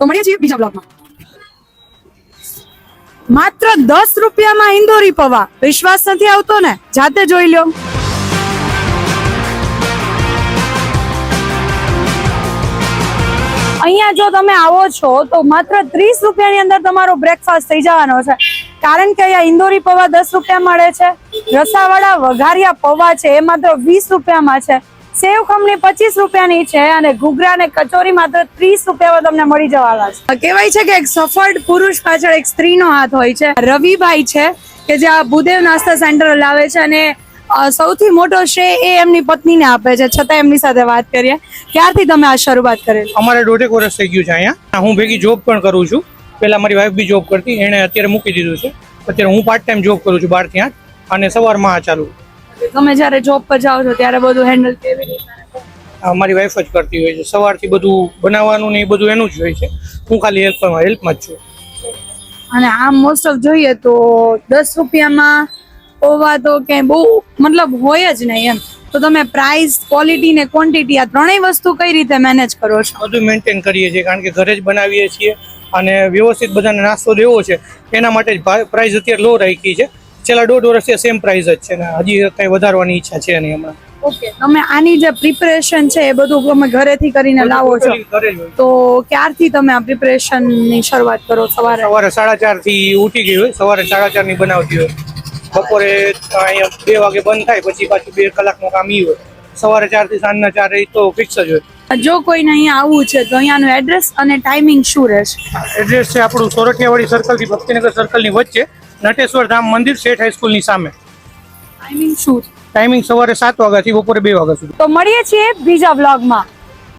તો મળીએ છીએ બીજા બ્લોગમાં માત્ર દસ રૂપિયામાં ઇન્દોરી પૌવા. વિશ્વાસ નથી આવતો ને? જાતે જોઈ લ્યો. અહીંયા જો તમે આવો છો, તો માત્ર ત્રીસ રૂપિયાની અંદર તમારો બ્રેકફાસ્ટ થઈ જવાનો છે. કારણ કે અહીંયા ઇન્દોરી પૌવા દસ રૂપિયા મળે છે. રસાવાળા વઘારિયા પૌવા છે, એ માત્ર વીસ રૂપિયામાં છે. સેવ ખમણી પચીસ રૂપિયાની છે અને ઘૂઘરા અને કચોરી માત્ર ત્રીસ રૂપિયામાં તમને મળી જવાના છે. કહેવાય છે કે એક સફળ પુરુષ પાછળ એક સ્ત્રીનો હાથ હોય છે. રવિભાઈ છે કે જે આ ભૂદેવ નાસ્તા સેન્ટર લાવે છે અને સૌથી મોટો શ્રેય એ એમની પત્નીને આપે છે. છતાં એમની સાથે વાત કરીએ. ક્યારથી તમે આ શરૂઆત કરેલી? અમારે દોઢેક વર્ષ થઈ ગયું છે અહીંયા. હું ભેગી જોબ પણ કરું છું. પહેલાં મારી વાઈફ બી જોબ કરતી એણે અત્યારે મૂકી દીધું છે. અત્યારે હું પાર્ટ ટાઈમ જોબ કરું છું બહાર ત્યાં અને સવારમાં આ ચાલુ. તમે જ્યારે જોબ પર જાઓ છો ત્યારે બધું હેન્ડલ કેવી રીતે આ મારી વાઈફ જ કરતી હોય છે. સવારથી બધું બનાવવાનું ને એ બધું એનું જ હોય છે. હું ખાલી હેલ્પમાં હેલ્પમાં જ છું. અને આમ મોસ્ટ ઓફ જોઈએ તો દસ રૂપિયામાં પૌવા તો ક્યાંય બહુ મતલબ હોય જ નહીં એમ. તો તમે પ્રાઇસ ક્વોલિટી ને ક્વોન્ટિટી આ ત્રણેય વસ્તુ કઈ રીતે મેનેજ કરો છો? બધું મેન્ટેન કરીએ છીએ. કારણ કે ઘરે જ બનાવીએ છીએ અને વ્યવસ્થિત બધાને નાસ્તો દેવો છે. એના માટે જ પ્રાઇસ અત્યારે લો રાખી છે. છેલ્લા દોઢ વર્ષથી સેમ પ્રાઇસ જ છે ને હજી કંઈ વધારવાની ઈચ્છા છે નહીં હમણાં ઓકે તમે આની જે પ્રિપરેશન છે એ બધું તમે ઘરેથી કરીને લાવો છો. તો ક્યારથી તમે આ પ્રિપરેશનની શરૂઆત કરો સવારે? સવારે સાડા ચારથી ઉઠી ગઈ હોય સવારે સાડા ચારની બનાવતી હોય. બપોરે અહીંયા બે વાગે બંધ થાય પછી પાછું બે કલાકનું કામ ઈ હોય. સવારે ચારથી સાંજના ચાર એ તો ફિક્સ જ હોય. જો કોઈને અહીંયા આવવું છે તો અહીંયાનું એડ્રેસ અને ટાઈમિંગ શું રહેશે? એડ્રેસ છે આપણું સોરઠિયાવાડી સર્કલથી ભક્તિનગર સર્કલની વચ્ચે નટેશ્વર ધામ મંદિર શેઠ હાઈસ્કૂલની સામે. ટાઈમિંગ શું? ટાઈમિંગ સવારે સાત વાગ્યાથી બપોરે બે વાગ્યા સુધી. તો મળીએ છીએ બીજા બ્લોગમાં